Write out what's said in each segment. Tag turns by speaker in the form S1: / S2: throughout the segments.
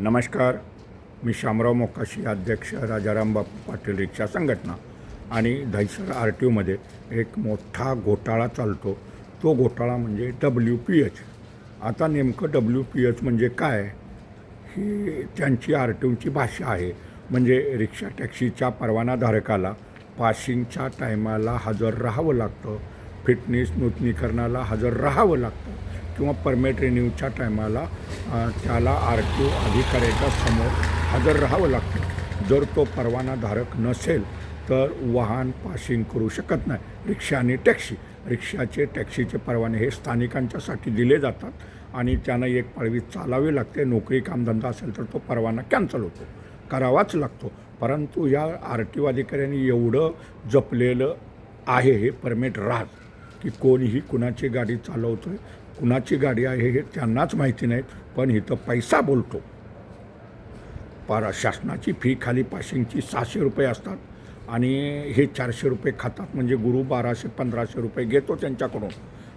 S1: नमस्कार. मी शामराव मोकाशी अध्यक्ष राजाराम बापू पाटील रिक्षा संघटना आणि दहिसर आर टी ओमध्ये एक मोठा घोटाळा चालतो. तो घोटाळा म्हणजे डब्ल्यू पी एच आता नेमकं डब्ल्यू पी एच म्हणजे काय? ही त्यांची आर टी ओची भाषा आहे. म्हणजे रिक्षा टॅक्सीच्या परवानाधारकाला पासिंगच्या टायमाला हजर राहावं लागतं. फिटनेस नूतनीकरणाला हजर राहावं लागतं. किंवा परमिट रिन्यूच्या टायमाला त्याला आर टी ओ अधिकाऱ्याच्या समोर हजर राहावं लागतं. जर तो परवानाधारक नसेल तर वाहन पासिंग करू शकत नाही. रिक्षा आणि टॅक्सी रिक्षाचे टॅक्सीचे परवाने हे स्थानिकांच्यासाठी दिले जातात आणि त्यांना एक पळवी चालावी लागते. नोकरी कामधंदा असेल तर तो परवाना कॅन्सल होतो करावाच लागतो. परंतु या आर टी ओ अधिकाऱ्यांनी एवढं जपलेलं आहे हे परमिट राहत की कोणीही कुणाची गाडी चालवतो आहे कुणाची गाडी आहे हे त्यांनाच माहिती नाहीत पण इथं पैसा बोलतो. पर शासनाची फी खाली पाशिंगची सहाशे रुपये असतात आणि हे चारशे रुपये खातात म्हणजे गुरु बाराशे पंधराशे रुपये घेतो त्यांच्याकडून.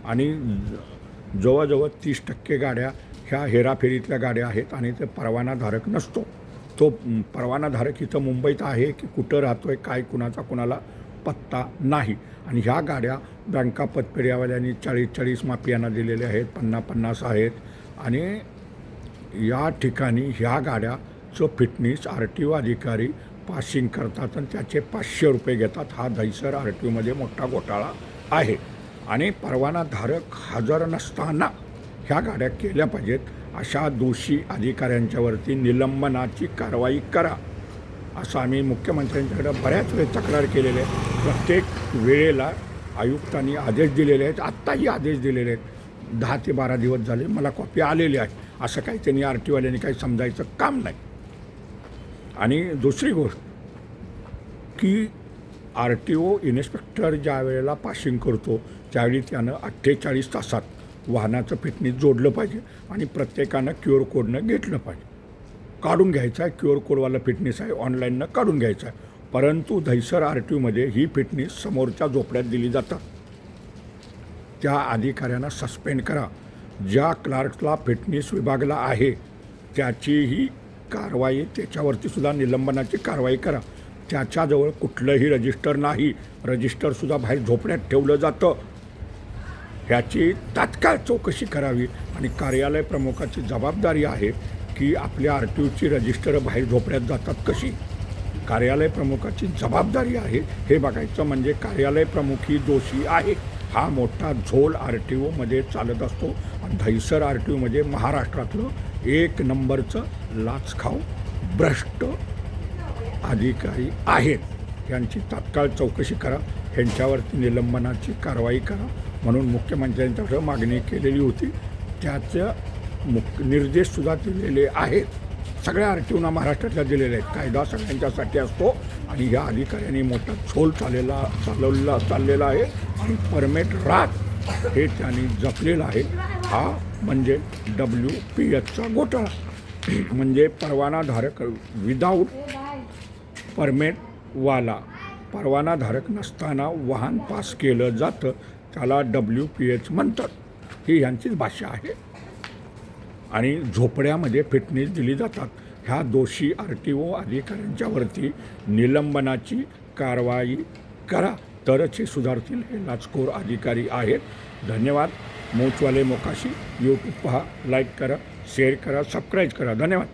S1: आणि ज- जवळजवळ तीस टक्के गाड्या ह्या हेराफेरीतल्या गाड्या आहेत आणि ते परवानाधारक नसतो. तो परवानाधारक इथं मुंबईत आहे की कुठं राहतो आहे काय कुणाचा कुणाला पत्ता नाही. आणि ह्या गाड्या बँका पतपेढ्यावाल्यांनी चाळीस चाळीस माफियांना दिलेल्या आहेत पन्नास पन्नास आहेत. आणि या ठिकाणी ह्या गाड्याचं फिटनेस आर टी ओ अधिकारी पासिंग करतात आणि त्याचे पाचशे रुपये घेतात हा दहिसर आर टी ओमध्ये मोठा घोटाळा आहे. आणि परवानाधारक हजर नसताना ह्या गाड्या केल्या पाहिजेत अशा दोषी अधिकाऱ्यांच्यावरती निलंबनाची कारवाई करा. असं आम्ही मुख्यमंत्र्यांच्याकडं बऱ्याच वेळ तक्रार केलेली आहे प्रत्येक वेळेला आयुक्तांनी आदेश दिलेले आहेत. आत्ताही आदेश दिलेले आहेत. दहा ते बारा दिवस झाले मला कॉपी आलेली आहे. असं काही त्यांनी आर टी वाल्यांनी काही समजायचं काम नाही. आणि दुसरी गोष्ट की आर टी ओ इन्स्पेक्टर ज्या वेळेला पासिंग करतो त्यावेळी त्यानं अठ्ठेचाळीस तासात वाहनाचं फिटनेस जोडलं पाहिजे आणि प्रत्येकानं क्युअर कोडनं घेतलं पाहिजे. काढून घ्यायचा आहे. क्यू आर कोडवाला फिटनेस आहे. ऑनलाईननं काढून घ्यायचा आहे. परंतु दहिसर आर टी ओमध्ये ही फिटनेस समोरच्या झोपड्यात दिली जातात. त्या अधिकाऱ्यांना सस्पेंड करा. ज्या क्लार्कला फिटनेस विभागला आहे त्याचीही कारवाई त्याच्यावरतीसुद्धा निलंबनाची कारवाई करा. त्याच्याजवळ कुठलंही रजिस्टर नाही. रजिस्टरसुद्धा बाहेर झोपड्यात ठेवलं जातं. ह्याची तात्काळ चौकशी करावी. आणि कार्यालय प्रमुखाची जबाबदारी आहे. की आपल्या आर टी ओची रजिस्टरं बाहेर झोपड्यात जातात कशी? कार्यालय प्रमुखाची जबाबदारी आहे. हे बघायचं म्हणजे कार्यालय प्रमुख ही दोषी आहे. हा मोठा झोल आर टी ओमध्ये चालत असतो. आणि दहिसर आर टी ओमध्ये म्हणजे महाराष्ट्रातलं एक नंबरचं लाचखाव भ्रष्ट अधिकारी आहेत. यांची तात्काळ चौकशी करा. ह्यांच्यावरती निलंबनाची कारवाई करा. म्हणून मुख्यमंत्र्यांच्याकडे मागणी केलेली होती. त्याचं मुक निर्देशसुद्धा दिलेले आहेत. सगळ्या आरटीओना महाराष्ट्रातल्या दिलेल्या आहेत. कायदा सगळ्यांच्यासाठी असतो आणि या अधिकाऱ्यांनी मोठा झोल चाललेला चालवलेला चाललेला आहे. आणि परमेट रात हे त्यांनी जपलेलं आहे. हा म्हणजे डब्ल्यू पी एचचा घोटाळा. म्हणजे परवानाधारक विदाऊट परमेटवाला परवानाधारक नसताना वाहन पास केलं जातं. त्याला डब्ल्यू पी एच म्हणतात. ही ह्यांचीच भाषा आहे. आणि झोपड्यामध्ये फिटनेस दिली जातात. ह्या दोषी आर टी ओ अधिकाऱ्यांच्यावरती निलंबनाची कारवाई करा. तरच हे सुधारतील हे लाचखोर अधिकारी आहेत. धन्यवाद. मोचवाले मोकाशी. यूट्यूब पहा. लाईक करा. शेअर करा. सबस्क्राईब करा. धन्यवाद.